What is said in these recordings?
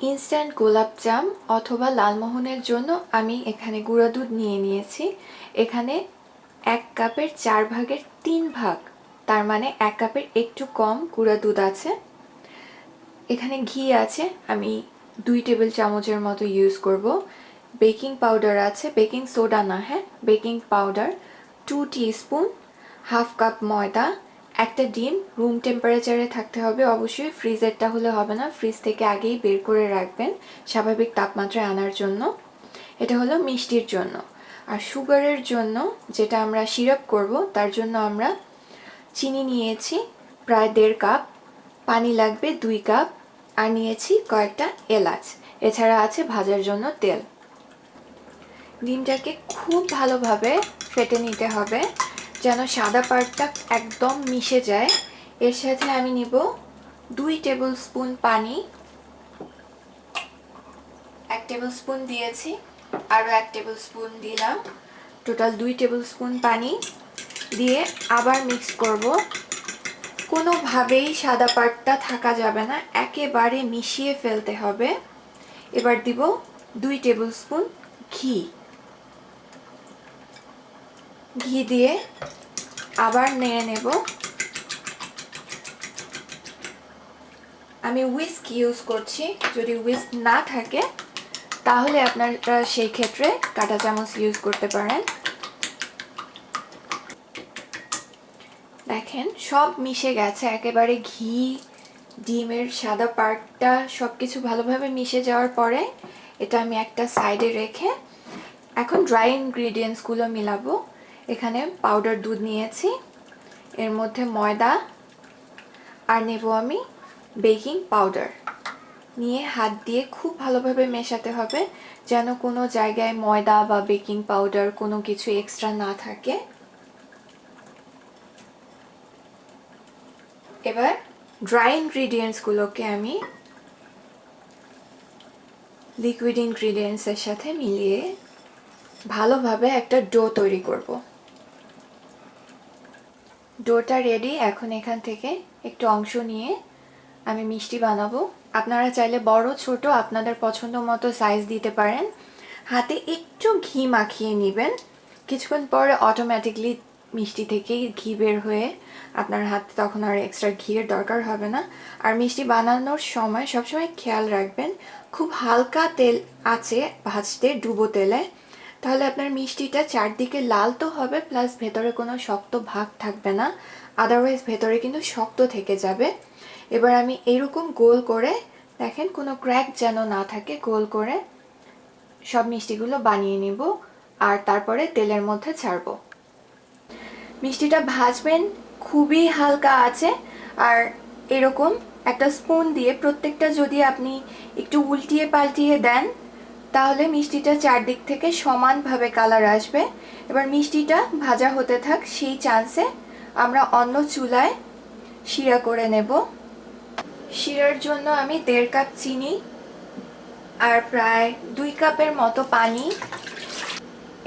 Instant গোলাপ জাম অথবা লালমোহনের জন্য আমি এখানে গুঁড়া দুধ নিয়ে নিয়েছি। এখানে এক কাপের চার ভাগের তিন ভাগ, তার মানে এক কাপের একটু কম গুঁড়া দুধ আছে। এখানে ঘি আছে, আমি দুই টেবিল চামচের মতো ইউজ করব। বেকিং পাউডার আছে, বেকিং সোডা না হ্যাঁ? Baking powder two spoon half cup ময়দা একটা ডিম রুম টেম্পারেচারে থাকতে হবে। অবশ্যই ফ্রিজেরটা হলে হবে না। ফ্রিজ থেকে আগেই বের করে রাখবেন স্বাভাবিক তাপমাত্রায় আনার জন্য। এটা হলো মিষ্টির জন্য। আর সুগারের জন্য যেটা আমরা সিরাপ করব, তার জন্য আমরা চিনি নিয়েছি প্রায় দেড় কাপ, পানি লাগবে দুই কাপ, আর নিয়েছি কয়েকটা এলাচ। এছাড়া আছে ভাজার জন্য তেল। ডিমটাকে খুব ভালোভাবে ফেটে নিতে হবে। যেন সাদা পাটটা একদম মিশে যায়। এর সাথে আমি নিব দুই টেবিল স্পুন পানি। এক টেবিল স্পুন দিয়েছি, আরও এক টেবিল স্পুন দিলাম। টোটাল দুই টেবিল স্পুন পানি দিয়ে আবার মিক্স করব। কোনোভাবেই সাদা পাটটা থাকা যাবে না, একেবারে মিশিয়ে ফেলতে হবে। এবার দিব দুই টেবিল স্পুন ঘি। ঘি দিয়ে আবার নেড়ে নেব। আমি উইস্ক ইউজ করছি। যদি উইস্ক না থাকে, তাহলে আপনারা সেই ক্ষেত্রে কাঁটা চামচ ইউজ করতে পারেন। দেখেন, সব মিশে গেছে। একেবারে ঘি, ডিমের সাদা পার্টটা সব কিছু ভালোভাবে মিশে যাওয়ার পরে এটা আমি একটা সাইডে রেখে এখন ড্রাই ইনগ্রিডিয়েন্টসগুলো মিলাবো। এখানে পাউডার দুধ নিয়েছি। এর মধ্যে ময়দা আর নেব আমি বেকিং পাউডার নিয়ে হাত দিয়ে খুব ভালোভাবে মেশাতে হবে, যেন কোনো জায়গায় ময়দা বা বেকিং পাউডার কোনো কিছু এক্সট্রা না থাকে। এবার ড্রাই ইনগ্রিডিয়েন্টসগুলোকে আমি লিকুইড ইনগ্রিডিয়েন্টসের সাথে মিলিয়ে ভালোভাবে একটা ডো তৈরি করব। ডোটা রেডি এখন এখান থেকে একটু অংশ নিয়ে আমি মিষ্টি বানাবো। আপনারা চাইলে বড়, ছোট, আপনাদের পছন্দ মতো সাইজ দিতে পারেন। হাতে একটু ঘি মাখিয়ে নেবেন। কিছুক্ষণ পরে অটোমেটিকলি মিষ্টি থেকেই ঘি বের হয়ে আপনার হাতে তখন আর এক্সট্রা ঘিয়ের দরকার হবে না। আর মিষ্টি বানানোর সময় সবসময় খেয়াল রাখবেন, খুব হালকা তেল আছে ভাজতে ডুবো তেলে। তাহলে আপনার মিষ্টিটা চারদিকে লাল তো হবে প্লাস ভেতরে কোনো শক্ত ভাগ থাকবে না। আদারওয়াইজ ভেতরে কিন্তু শক্ত থেকে যাবে। এবার আমি এরকম গোল করে, দেখেন কোনো ক্র্যাক যেন না থাকে, গোল করে সব মিষ্টিগুলো বানিয়ে নিব আর তারপরে তেলের মধ্যে ছাড়বো। মিষ্টিটা ভাজবেন, খুবই হালকা আছে, আর এরকম একটা স্পুন দিয়ে প্রত্যেকটা যদি আপনি একটু উল্টিয়ে পাল্টিয়ে দেন তাহলে মিষ্টিটা চারদিক থেকে সমানভাবে কালার আসবে। এবার মিষ্টিটা ভাজা হতে থাক, সেই চান্সে আমরা অন্য চুলায় শিরা করে নেব। শিরার জন্য আমি দেড় কাপ চিনি আর প্রায় দুই কাপের মতো পানি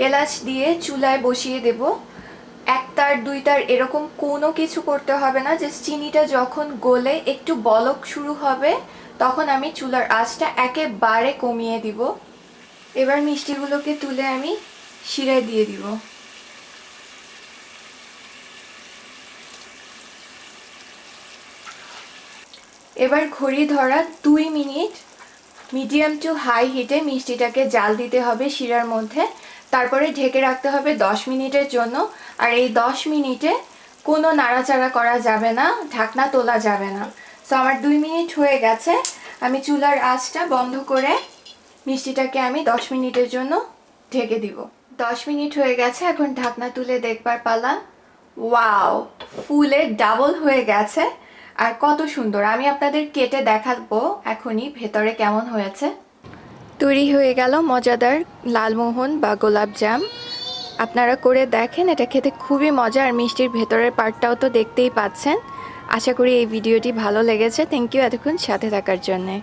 এলাচ দিয়ে চুলায় বসিয়ে দেব। এক তার, দুই তার এরকম কোনো কিছু করতে হবে না যে চিনিটা যখন গলে একটু বলক শুরু হবে, তখন আমি চুলার আঁচটা একেবারে কমিয়ে দিব। এবার মিষ্টিগুলোকে তুলে আমি শিরায় দিয়ে দিব। এবার ঘড়ি ধরা দুই মিনিট মিডিয়াম টু হাই হিটে মিষ্টিটাকে জাল দিতে হবে শিরার মধ্যে। তারপরে ঢেকে রাখতে হবে দশ মিনিটের জন্য। আর এই দশ মিনিটে কোনো নাড়াচাড়া করা যাবে না, ঢাকনা তোলা যাবে না। সো আমার দুই মিনিট হয়ে গেছে। আমি চুলার আঁচটা বন্ধ করে মিষ্টিটাকে আমি দশ মিনিটের জন্য ঢেকে দিব। দশ মিনিট হয়ে গেছে, এখন ঢাকনা তুলে দেখবার পালা। ওয়াও, ফুলে ডাবল হয়ে গেছে। আর কত সুন্দর, আমি আপনাদের কেটে দেখাবো এখনই ভেতরে কেমন হয়েছে। তৈরি হয়ে গেল মজাদার লালমোহন বা গোলাপ জাম। আপনারা করে দেখেন, এটা খেতে খুবই মজা। আর মিষ্টির ভেতরের পার্টটাও তো দেখতেই পাচ্ছেন। আশা করি এই ভিডিওটি ভালো লেগেছে। থ্যাংক ইউ এতক্ষণ সাথে থাকার জন্যে।